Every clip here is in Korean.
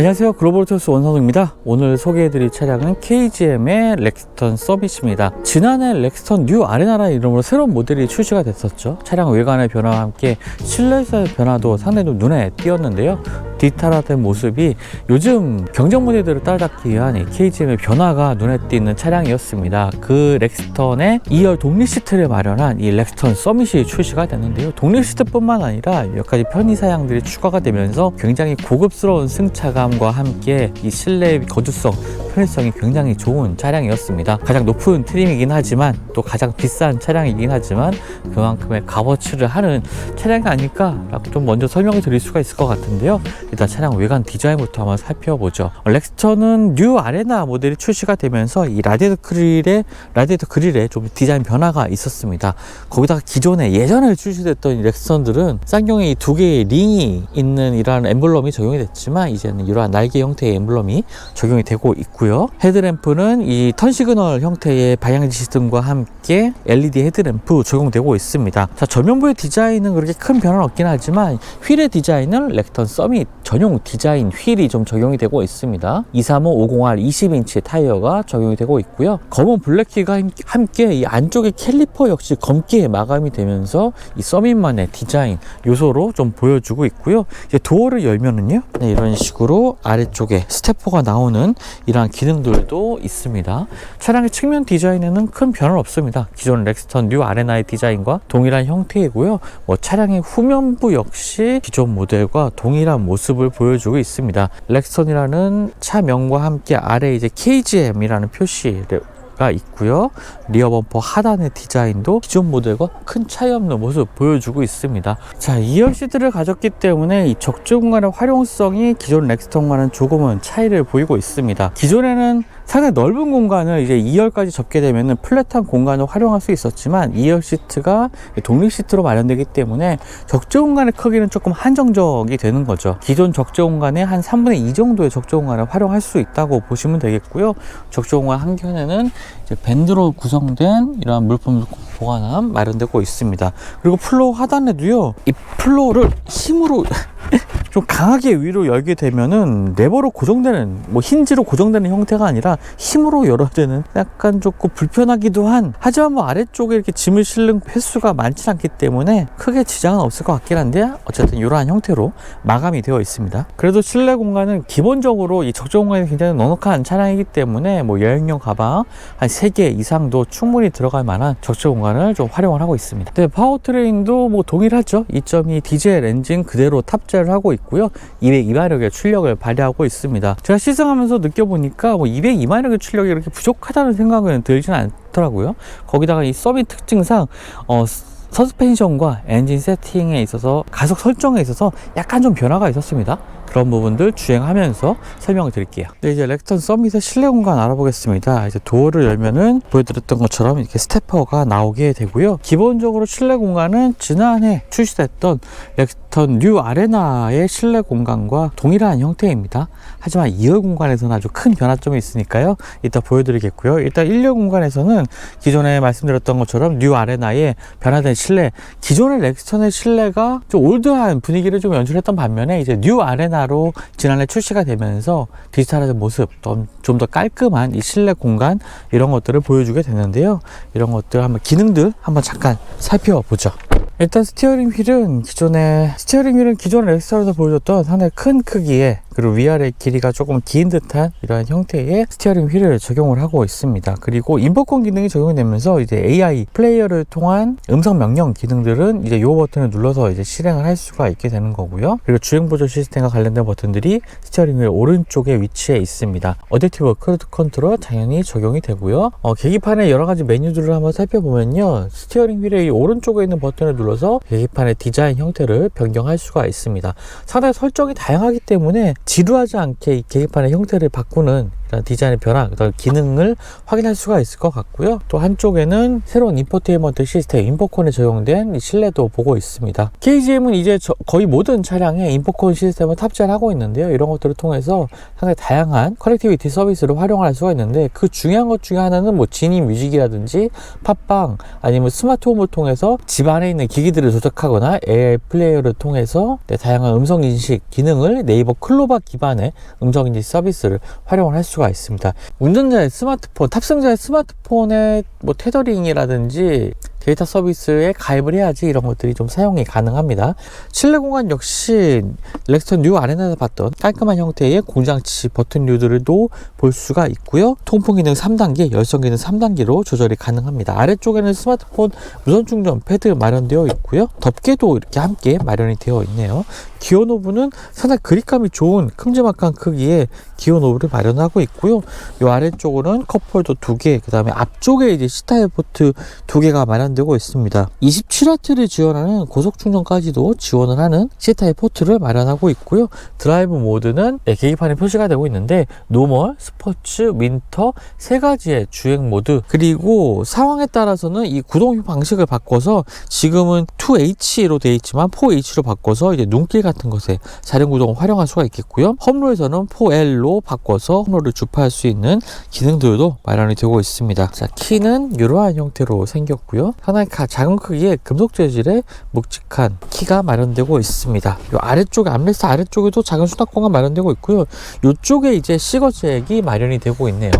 안녕하세요. 글로벌토스 원성입니다. 오늘 소개해드릴 차량은 KGM의 렉스턴 서비스입니다. 지난해 렉스턴 뉴 아레나라는 이름으로 새로운 모델이 출시가 됐었죠. 차량 외관의 변화와 함께 실내에서의 변화도 상당히 좀 눈에 띄었는데요 디지털화된 모습이 요즘 경쟁 모델들을 따라잡기 위한 이 KGM의 변화가 눈에 띄는 차량이었습니다 그 렉스턴의 2열 독립 시트를 마련한 이 렉스턴 서밋이 출시가 됐는데요 독립 시트뿐만 아니라 몇 가지 편의 사양들이 추가가 되면서 굉장히 고급스러운 승차감과 함께 이 실내 거주성 편의성이 굉장히 좋은 차량이었습니다. 가장 높은 트림이긴 하지만 또 가장 비싼 차량이긴 하지만 그만큼의 값어치를 하는 차량이 아닐까라고 좀 먼저 설명을 드릴 수가 있을 것 같은데요. 일단 차량 외관 디자인부터 한번 살펴보죠. 렉스턴은 뉴 아레나 모델이 출시가 되면서 이 라디에이터 그릴에 라디에이터 그릴에 좀 디자인 변화가 있었습니다. 거기다가 기존에 예전에 출시됐던 이 렉스턴들은 쌍용에 이두 개의 링이 있는 이러한 엠블럼이 적용이 됐지만 이제는 이러한 날개 형태의 엠블럼이 적용이 되고 있고요. 헤드램프는 이 턴 시그널 형태의 방향지 시스템과 함께 LED 헤드램프 적용되고 있습니다. 자, 전면부의 디자인은 그렇게 큰 변화는 없긴 하지만 휠의 디자인은 렉턴 서밋 전용 디자인 휠이 좀 적용이 되고 있습니다. 235 50R 20인치 타이어가 적용이 되고 있고요. 검은 블랙키가 함께 이 안쪽의 캘리퍼 역시 검게 마감이 되면서 이 서밋만의 디자인 요소로 좀 보여주고 있고요. 이제 도어를 열면은요. 네, 이런 식으로 아래쪽에 스테퍼가 나오는 이러한 기능들도 있습니다. 차량의 측면 디자인에는 큰 변화는 없습니다. 기존 렉스턴 뉴 아레나의 디자인과 동일한 형태이고요. 뭐 차량의 후면부 역시 기존 모델과 동일한 모습 을 보여주고 있습니다. 렉스턴이라는 차명과 함께 아래 이제 KGM이라는 표시를 가 있고요. 리어 범퍼 하단의 디자인도 기존 모델과 큰 차이 없는 모습 보여주고 있습니다. 자, 2열 시트를 가졌기 때문에 이 적재 공간의 활용성이 기존 렉스턴과는 조금은 차이를 보이고 있습니다. 기존에는 상당히 넓은 공간을 이제 2열까지 접게 되면 플랫한 공간을 활용할 수 있었지만 2열 시트가 독립 시트로 마련되기 때문에 적재 공간의 크기는 조금 한정적이 되는 거죠. 기존 적재 공간의 한 3분의 2 정도의 적재 공간을 활용할 수 있다고 보시면 되겠고요. 적재 공간 한 켠에는 이제 밴드로 구성된 이러한 물품 보관함 마련되고 있습니다. 그리고 플로어 하단에도요, 이 플로어를 힘으로 좀 강하게 위로 열게 되면은 레버로 고정되는 뭐 힌지로 고정되는 형태가 아니라 힘으로 열어야 되는 약간 조금 불편하기도 한 하지만 뭐 아래쪽에 이렇게 짐을 실는 횟수가 많지 않기 때문에 크게 지장은 없을 것 같긴 한데 어쨌든 이러한 형태로 마감이 되어 있습니다 그래도 실내 공간은 기본적으로 이 적정 공간이 굉장히 넉넉한 차량이기 때문에 뭐 여행용 가방 한 3개 이상도 충분히 들어갈 만한 적재 공간을 좀 활용을 하고 있습니다. 네, 파워트레인도 뭐 동일하죠. 2.2 디젤 엔진 그대로 탑재를 하고 있고요. 202마력의 출력을 발휘하고 있습니다. 제가 시승하면서 느껴보니까 뭐 202마력의 출력이 이렇게 부족하다는 생각은 들지는 않더라고요. 거기다가 이 서밋 특징상 어, 서스펜션과 엔진 세팅에 있어서 가속 설정에 있어서 약간 좀 변화가 있었습니다. 그런 부분들 주행하면서 설명을 드릴게요. 네, 이제 렉턴 서밋의 실내 공간 알아보겠습니다. 이제 도어를 열면은 보여드렸던 것처럼 이렇게 스태퍼가 나오게 되고요. 기본적으로 실내 공간은 지난해 출시됐던 렉 턴뉴 아레나의 실내 공간과 동일한 형태입니다. 하지만 2열 공간에서는 아주 큰 변화점이 있으니까요. 이따 보여드리겠고요. 일단 1열 공간에서는 기존에 말씀드렸던 것처럼 뉴 아레나의 변화된 실내, 기존의 렉스턴의 실내가 좀 올드한 분위기를 좀 연출했던 반면에 이제 뉴 아레나 하나로 지난해 출시가 되면서 디지털화된 모습, 좀 더 깔끔한 이 실내 공간 이런 것들을 보여주게 되는데요. 이런 것들 한번 기능들 한번 잠깐 살펴보죠. 일단 스티어링 휠은 기존에 스티어링 휠은 기존의 렉스턴에서 보여줬던 상당히 큰 크기의 그리고 위아래 길이가 조금 긴 듯한 이러한 형태의 스티어링 휠을 적용을 하고 있습니다. 그리고 인버컨 기능이 적용이 되면서 이제 AI 플레이어를 통한 음성 명령 기능들은 이제 이 버튼을 눌러서 이제 실행을 할 수가 있게 되는 거고요. 그리고 주행 보조 시스템과 관련된 버튼들이 스티어링 휠 오른쪽에 위치해 있습니다. 어댑티브 크루즈 컨트롤 당연히 적용이 되고요. 어, 계기판의 여러 가지 메뉴들을 한번 살펴보면요. 스티어링 휠의 오른쪽에 있는 버튼을 눌러서 계기판의 디자인 형태를 변경할 수가 있습니다. 상당히 설정이 다양하기 때문에 지루하지 않게 이 계기판의 형태를 바꾸는 디자인의 변화, 그다음 기능을 확인할 수가 있을 것 같고요. 또 한쪽에는 새로운 인포테인먼트 시스템 인포콘에 적용된 이 실내도 보고 있습니다. KGM은 이제 저- 거의 모든 차량에 인포콘 시스템을 탑재를 하고 있는데요. 이런 것들을 통해서 상당히 다양한 커넥티비티 서비스를 활용할 수가 있는데 그 중요한 것 중에 하나는 뭐 지니 뮤직이라든지 팟빵 아니면 스마트홈을 통해서 집 안에 있는 기기들을 조작하거나 AI 플레이어를 통해서 네, 다양한 음성 인식 기능을 네이버 클로바 기반의 음성 인식 서비스를 활용을 할 수가 있습니다. 운전자의 스마트폰, 탑승자의 스마트폰의 뭐 테더링이라든지 데이터 서비스에 가입을 해야지 이런 것들이 좀 사용이 가능합니다. 실내 공간 역시 렉스턴 뉴 아레나에서 봤던 깔끔한 형태의 공장치 버튼류들도 볼 수가 있고요. 통풍 기능 3단계, 열선 기능 3단계로 조절이 가능합니다. 아래쪽에는 스마트폰 무선 충전 패드 마련되어 있고요. 덮개도 이렇게 함께 마련이 되어 있네요. 기어 노브는 상당히 그립감이 좋은 큼지막한 크기의 기어 노브를 마련하고 있고요. 이 아래쪽으로는 컵홀더 두 개, 그 다음에 앞쪽에 이제 C타입 포트 두 개가 마련 되고 있습니다. 27W를 지원하는 고속 충전까지도 지원을 하는 C타입 포트를 마련하고 있고요. 드라이브 모드는 네, 계기판에 표시가 되고 있는데 노멀, 스포츠, 윈터 세 가지의 주행 모드 그리고 상황에 따라서는 이 구동 방식을 바꿔서 지금은 2H로 되어 있지만 4H로 바꿔서 이제 눈길 같은 것에 자력 구동을 활용할 수가 있겠고요. 홈로에서는 4L로 바꿔서 홈로를 주파할 수 있는 기능들도 마련이 되고 있습니다. 자, 키는 이러한 형태로 생겼고요. 가- 작은 크기의 금속 재질의 묵직한 키가 마련되고 있습니다. 이 아래쪽에 암레스트 아래쪽에도 작은 수납 공간 마련되고 있고요. 이쪽에 이제 시거잭이 마련이 되고 있네요.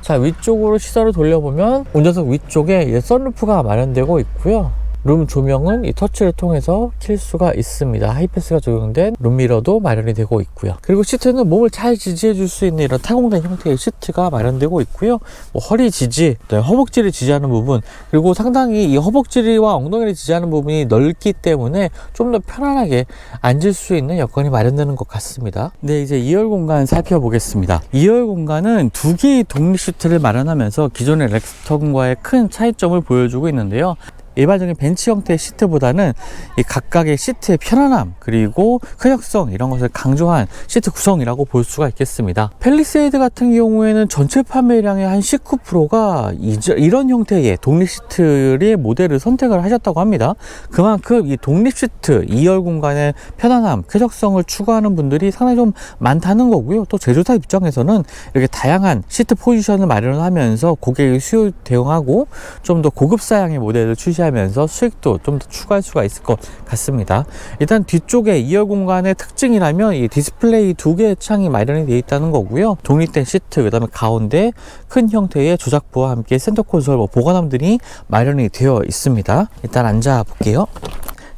자 위쪽으로 시선을 돌려보면 운전석 위쪽에 썬루프가 마련되고 있고요. 룸 조명은 이 터치를 통해서 킬 수가 있습니다. 하이패스가 적용된 룸미러도 마련이 되고 있고요. 그리고 시트는 몸을 잘 지지해 줄 수 있는 이런 타공된 형태의 시트가 마련되고 있고요. 뭐 허리 지지, 허벅지를 지지하는 부분, 그리고 상당히 이 허벅지와 엉덩이를 지지하는 부분이 넓기 때문에 좀 더 편안하게 앉을 수 있는 여건이 마련되는 것 같습니다. 네, 이제 2열 공간 살펴보겠습니다. 2열 공간은 두 개의 독립 시트를 마련하면서 기존의 렉스턴과의 큰 차이점을 보여주고 있는데요. 일반적인 벤치 형태의 시트보다는 이 각각의 시트의 편안함 그리고 근역성 이런 것을 강조한 시트 구성이라고 볼 수가 있겠습니다. 펠리세이드 같은 경우에는 전체 판매량의 한 19%가 이런 형태의 독립 시트의 모델을 선택을 하셨다고 합니다. 그만큼 이 독립 시트 2열 공간의 편안함, 쾌적성을 추구하는 분들이 상당히 좀 많다는 거고요. 또 제조사 입장에서는 이렇게 다양한 시트 포지션을 마련하면서 고객의 수요 대응하고 좀 더 고급 사양의 모델을 출시하 면서 수익도 좀 더 추가할 수가 있을 것 같습니다. 일단 뒤쪽에 2열 공간의 특징이라면 이 디스플레이 두 개의 창이 마련이 되어 있다는 거고요. 독립된 시트, 그 다음에 가운데 큰 형태의 조작부와 함께 센터 콘솔 뭐 보관함들이 마련이 되어 있습니다. 일단 앉아 볼게요.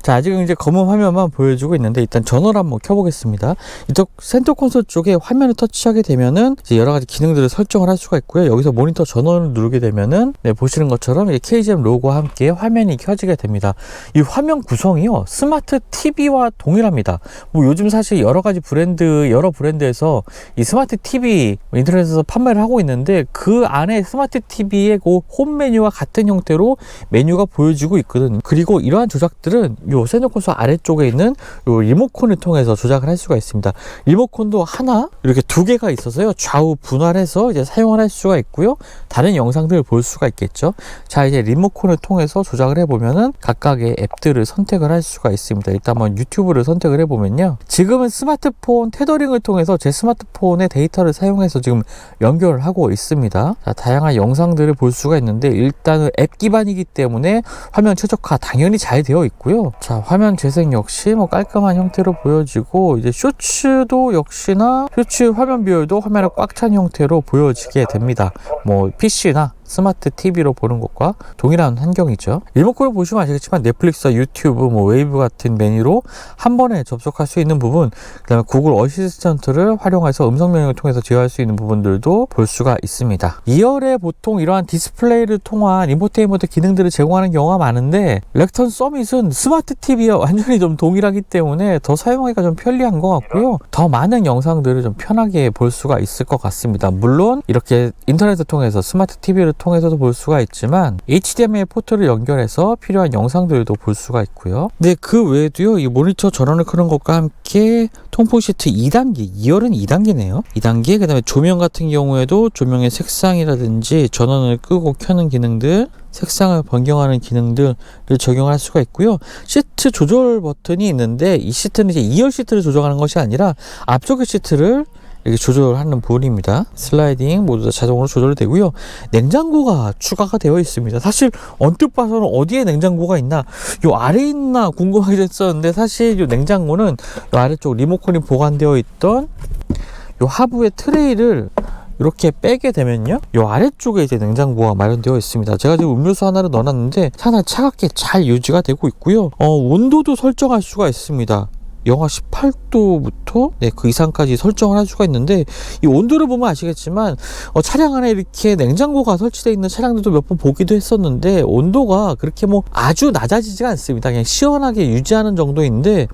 자, 아직은 이제 검은 화면만 보여주고 있는데 일단 전원을 한번 켜보겠습니다. 이쪽 센터 콘솔 쪽에 화면을 터치하게 되면은 이제 여러 가지 기능들을 설정을 할 수가 있고요. 여기서 모니터 전원을 누르게 되면은 네, 보시는 것처럼 이 KGM 로고와 함께 화면이 켜지게 됩니다. 이 화면 구성이요 스마트 TV와 동일합니다. 뭐 요즘 사실 여러 가지 브랜드 여러 브랜드에서 이 스마트 TV 인터넷에서 판매를 하고 있는데 그 안에 스마트 TV의 그 홈 메뉴와 같은 형태로 메뉴가 보여지고 있거든. 그리고 이러한 조작들은 요 센터 콘솔 아래쪽에 있는 요 리모컨을 통해서 조작을 할 수가 있습니다. 리모컨도 하나 이렇게 두 개가 있어서요 좌우 분할해서 이제 사용을 할 수가 있고요. 다른 영상들을 볼 수가 있겠죠. 자 이제 리모컨을 통해서 조작을 해보면은 각각의 앱들을 선택을 할 수가 있습니다. 일단 한번 유튜브를 선택을 해보면요. 지금은 스마트폰 테더링을 통해서 제 스마트폰의 데이터를 사용해서 지금 연결을 하고 있습니다. 자, 다양한 영상들을 볼 수가 있는데 일단은 앱 기반이기 때문에 화면 최적화 당연히 잘 되어 있고요. 자, 화면 재생 역시 뭐 깔끔한 형태로 보여지고 이제 쇼츠도 역시나 쇼츠 화면 비율도 화면에 꽉찬 형태로 보여지게 됩니다. 뭐 PC나 스마트 TV로 보는 것과 동일한 환경이죠. 리모컨을 보시면 아시겠지만 넷플릭스와 유튜브, 뭐 웨이브 같은 메뉴로 한 번에 접속할 수 있는 부분, 그다음에 구글 어시스턴트를 활용해서 음성 명령을 통해서 제어할 수 있는 부분들도 볼 수가 있습니다. 2열에 보통 이러한 디스플레이를 통한 인포테인먼트 기능들을 제공하는 경우가 많은데 렉턴 서밋은 스마트 TV와 완전히 좀 동일하기 때문에 더 사용하기가 좀 편리한 것 같고요. 더 많은 영상들을 좀 편하게 볼 수가 있을 것 같습니다. 물론 이렇게 인터넷을 통해서 스마트 TV를 통해서도 볼 수가 있지만 HDMI 포트를 연결해서 필요한 영상들도 볼 수가 있고요. 근데 그 외에도요, 이 모니터 전원을 끄는 것과 함께 통풍 시트 2단계, 2열은 2단계네요. 2단계, 그 다음에 조명 같은 경우에도 조명의 색상이라든지 전원을 끄고 켜는 기능들, 색상을 변경하는 기능들을 적용할 수가 있고요. 시트 조절 버튼이 있는데 이 시트는 이제 2열 시트를 조정하는 것이 아니라 앞쪽의 시트를 이렇게 조절하는 부분입니다. 슬라이딩 모두 다 자동으로 조절되고요. 냉장고가 추가가 되어 있습니다. 사실 언뜻 봐서는 어디에 냉장고가 있나, 요 아래 있나 궁금하게 됐었는데 사실 요 냉장고는 요 아래쪽 리모컨이 보관되어 있던 요 하부의 트레이를 이렇게 빼게 되면요. 요 아래쪽에 이제 냉장고가 마련되어 있습니다. 제가 지금 음료수 하나를 넣어놨는데 상당히 차갑게 잘 유지가 되고 있고요. 어, 온도도 설정할 수가 있습니다. 영하 18도부터 네, 그 이상까지 설정을 할 수가 있는데 이 온도를 보면 아시겠지만 어, 차량 안에 이렇게 냉장고가 설치되어 있는 차량들도 몇 번 보기도 했었는데 온도가 그렇게 뭐 아주 낮아지지가 않습니다. 그냥 시원하게 유지하는 정도인데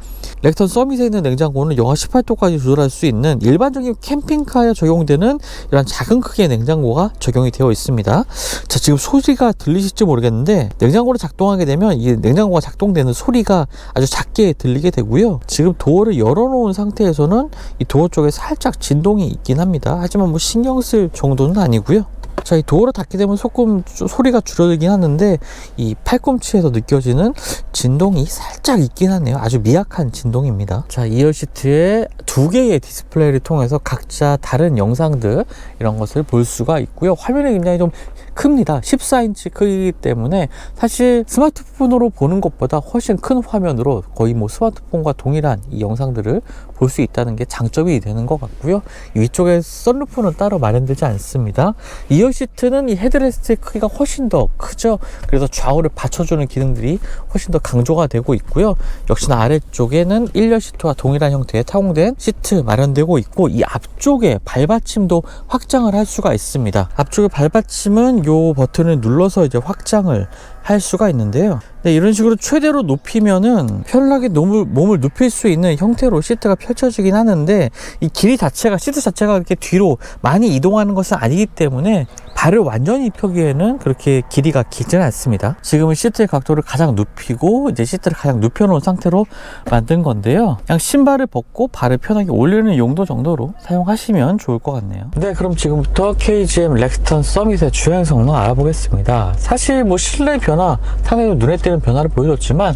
렉턴 서밋에 있는 냉장고는 영하 18도까지 조절할 수 있는 일반적인 캠핑카에 적용되는 이런 작은 크기의 냉장고가 적용이 되어 있습니다. 자 지금 소리가 들리실지 모르겠는데 냉장고를 작동하게 되면 이 냉장고가 작동되는 소리가 아주 작게 들리게 되고요. 지금 도어를 열어놓은 상태에서는 이 도어 쪽에 살짝 진동이 있긴 합니다. 하지만 뭐 신경 쓸 정도는 아니고요. 자, 이 도어를 닫게 되면 좀 소리가 줄어들긴 하는데 이 팔꿈치에서 느껴지는 진동이 살짝 있긴 하네요. 아주 미약한 진동입니다. 자, 2열 시트에 두 개의 디스플레이를 통해서 각자 다른 영상들 이런 것을 볼 수가 있고요. 화면이 굉장히 좀 큽니다. 14인치 크기이기 때문에 사실 스마트폰으로 보는 것보다 훨씬 큰 화면으로 거의 뭐 스마트폰과 동일한 이 영상들을 볼 수 있다는 게 장점이 되는 것 같고요. 위쪽에 썬루프는 따로 마련되지 않습니다. 2열 시트는 이 헤드레스트의 크기가 훨씬 더 크죠. 그래서 좌우를 받쳐주는 기능들이 훨씬 더 강조가 되고 있고요. 역시나 아래쪽에는 1열 시트와 동일한 형태의 타공된 시트 마련되고 있고 이 앞쪽에 발받침도 확장을 할 수가 있습니다. 앞쪽에 발받침은 요 버튼을 눌러서 이제 확장을 할 수가 있는데요. 네, 이런 식으로 최대로 높이면은 편하게 몸을, 몸을 눕힐 수 있는 형태로 시트가 펼쳐지긴 하는데 이 길이 자체가 시트 자체가 이렇게 뒤로 많이 이동하는 것은 아니기 때문에 발을 완전히 펴기에는 그렇게 길이가 길지는 않습니다. 지금은 시트의 각도를 가장 눕히고 이제 시트를 가장 눕혀놓은 상태로 만든 건데요. 그냥 신발을 벗고 발을 편하게 올리는 용도 정도로 사용하시면 좋을 것 같네요. 네, 그럼 지금부터 KGM 렉스턴 서밋의 주행 성능 알아보겠습니다. 사실 뭐 실내 변 화, 상당히 눈에 띄는 변화를 보여줬지만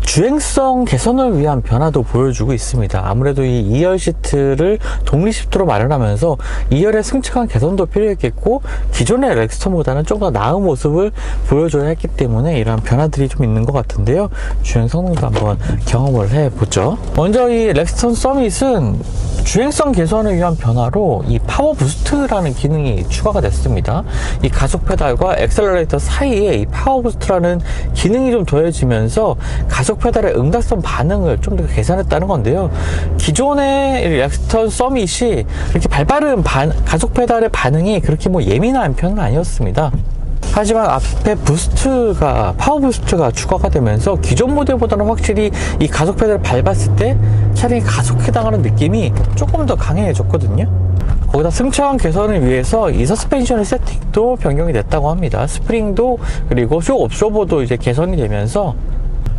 주행성 개선을 위한 변화도 보여주고 있습니다. 아무래도 이 2열 시트를 독립 시트로 마련하면서 2열의 승차감 개선도 필요했겠고 기존의 렉스턴보다는 좀 더 나은 모습을 보여줘야 했기 때문에 이러한 변화들이 좀 있는 것 같은데요. 주행 성능도 한번 경험을 해보죠. 먼저 이 렉스턴 서밋은 주행성 개선을 위한 변화로 이 파워 부스트라는 기능이 추가가 됐습니다. 이 가속 페달과 엑셀러레이터 사이에 이 파워 부스트 라는 기능이 좀 더해지면서 가속 페달의 응답성 반응을 좀 더 개선했다는 건데요. 기존의 렉스턴 서밋이 이렇게 발빠른 반- 가속 페달의 반응이 그렇게 뭐 예민한 편은 아니었습니다. 하지만 앞에 부스트가 파워 부스트가 추가가 되면서 기존 모델보다는 확실히 이 가속 페달을 밟았을 때 차량이 가속해 당하는 느낌이 조금 더 강해졌거든요. 거기다 승차감 개선을 위해서 이 서스펜션의 세팅도 변경이 됐다고 합니다. 스프링도 그리고 쇼 옵쇼버도 이제 개선이 되면서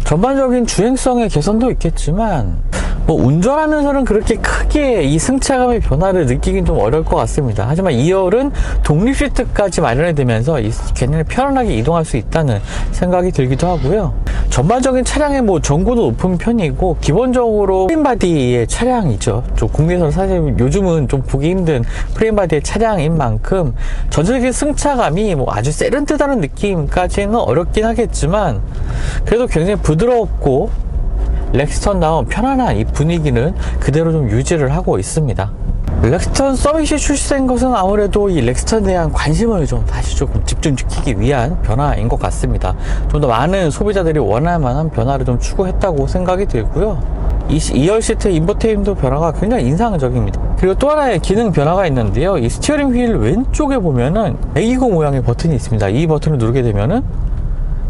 전반적인 주행성의 개선도 있겠지만 뭐 운전하면서는 그렇게 크게 이 승차감의 변화를 느끼긴 좀 어려울 것 같습니다. 하지만 2열은 독립 시트까지 마련이 되면서 이 굉장히 편안하게 이동할 수 있다는 생각이 들기도 하고요. 전반적인 차량의 뭐 전고도 높은 편이고 기본적으로 프레임바디의 차량이죠. 좀 국내에서는 사실 요즘은 좀 보기 힘든 프레임바디의 차량인 만큼 전체적인 승차감이 뭐 아주 세련되다는 느낌까지는 어렵긴 하겠지만 그래도 굉장히 부드럽고 렉스턴다운 편안한 이 분위기는 그대로 좀 유지를 하고 있습니다. 렉스턴 서밋이 출시된 것은 아무래도 이 렉스턴에 대한 관심을 좀 다시 조금 집중시키기 위한 변화인 것 같습니다. 좀 더 많은 소비자들이 원할 만한 변화를 좀 추구했다고 생각이 들고요. 이 2열 시트 인버테인도 변화가 굉장히 인상적입니다. 그리고 또 하나의 기능 변화가 있는데요. 이 스티어링 휠 왼쪽에 보면은 120 모양의 버튼이 있습니다. 이 버튼을 누르게 되면은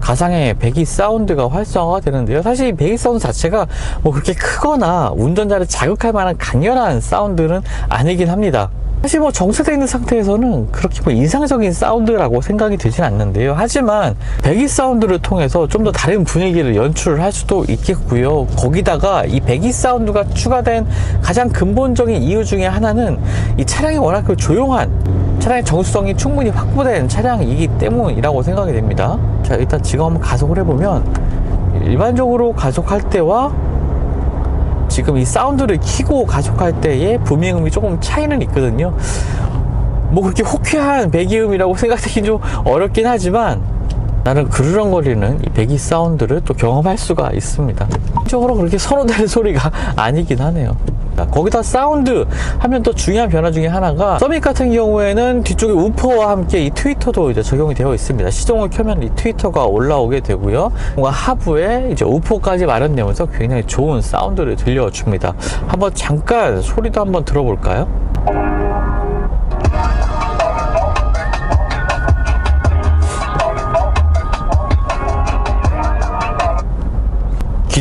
가상의 배기 사운드가 활성화가 되는데요. 사실 이 배기 사운드 자체가 뭐 그렇게 크거나 운전자를 자극할 만한 강렬한 사운드는 아니긴 합니다. 사실 뭐 정체되어 있는 상태에서는 그렇게 뭐 인상적인 사운드라고 생각이 되진 않는데요. 하지만 배기 사운드를 통해서 좀 더 다른 분위기를 연출을 할 수도 있겠고요. 거기다가 이 배기 사운드가 추가된 가장 근본적인 이유 중에 하나는 이 차량이 워낙 그 조용한 차량의 정수성이 충분히 확보된 차량이기 때문이라고 생각이 됩니다. 자, 일단 지금 한번 가속을 해보면 일반적으로 가속할 때와 지금 이 사운드를 키고 가속할 때의 부밍음이 조금 차이는 있거든요. 뭐 그렇게 호쾌한 배기음이라고 생각하기 좀 어렵긴 하지만 나는 그르렁거리는 이 배기 사운드를 또 경험할 수가 있습니다. 적으로 그렇게 선호되는 소리가 아니긴 하네요. 자, 거기다 사운드 하면 또 중요한 변화 중에 하나가 서밋 같은 경우에는 뒤쪽에 우퍼와 함께 이 트위터도 이제 적용이 되어 있습니다. 시동을 켜면 이 트위터가 올라오게 되고요. 뭔가 하부에 이제 우퍼까지 마련되면서 굉장히 좋은 사운드를 들려줍니다. 한번 잠깐 소리도 한번 들어볼까요?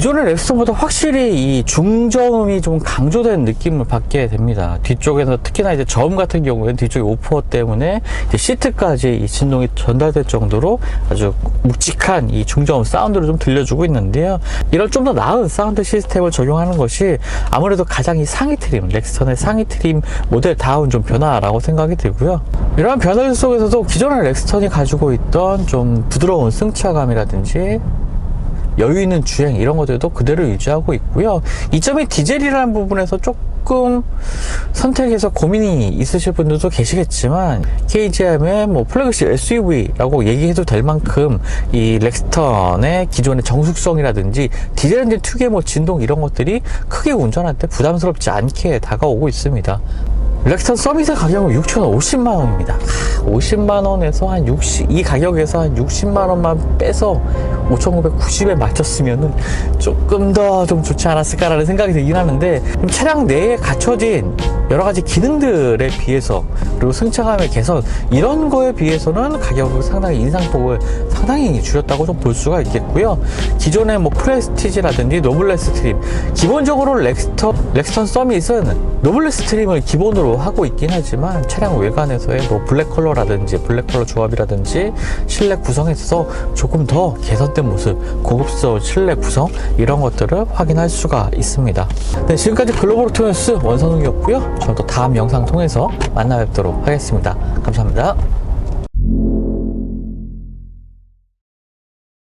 기존의 렉스턴보다 확실히 이 중저음이 좀 강조된 느낌을 받게 됩니다. 뒤쪽에서 특히나 이제 저음 같은 경우에는 뒤쪽에 오퍼 때문에 시트까지 이 진동이 전달될 정도로 아주 묵직한 이 중저음 사운드를 좀 들려주고 있는데요. 이런 좀 더 나은 사운드 시스템을 적용하는 것이 아무래도 가장 이 상위 트림, 렉스턴의 상위 트림 모델 다운 좀 변화라고 생각이 들고요. 이러한 변화들 속에서도 기존의 렉스턴이 가지고 있던 좀 부드러운 승차감이라든지 여유 있는 주행 이런 것들도 그대로 유지하고 있고요. 이 점이 디젤이라는 부분에서 조금 선택에서 고민이 있으실 분들도 계시겠지만 KGM의 뭐 플래그십 SUV라고 얘기해도 될 만큼 이 렉스턴의 기존의 정숙성이라든지 디젤 엔진 특유의 뭐 진동 이런 것들이 크게 운전할 때 부담스럽지 않게 다가오고 있습니다. 렉스턴 서밋의 가격은 6,050만 원입니다. 50만 원에서 한 60, 이 가격에서 한 60만 원만 빼서 5,990에 맞췄으면은 조금 더 좀 좋지 않았을까라는 생각이 들긴 하는데 차량 내에 갖춰진 여러 가지 기능들에 비해서 그리고 승차감의 개선 이런 거에 비해서는 가격을 상당히 인상폭을 상당히 줄였다고 좀 볼 수가 있겠고요. 기존의 뭐 프레스티지라든지 노블레스 트림 기본적으로 렉스턴 렉스턴 서밋은 노블레스 트림을 기본으 로 하고 있긴 하지만 차량 외관에서의 뭐 블랙 컬러라든지 블랙 컬러 조합이라든지 실내 구성에 있어서 조금 더 개선된 모습 고급스러운 실내 구성 이런 것들을 확인할 수가 있습니다. 네, 지금까지 글로벌 오토뉴스 원선웅이었고요. 저는 또 다음 영상 통해서 만나 뵙도록 하겠습니다. 감사합니다.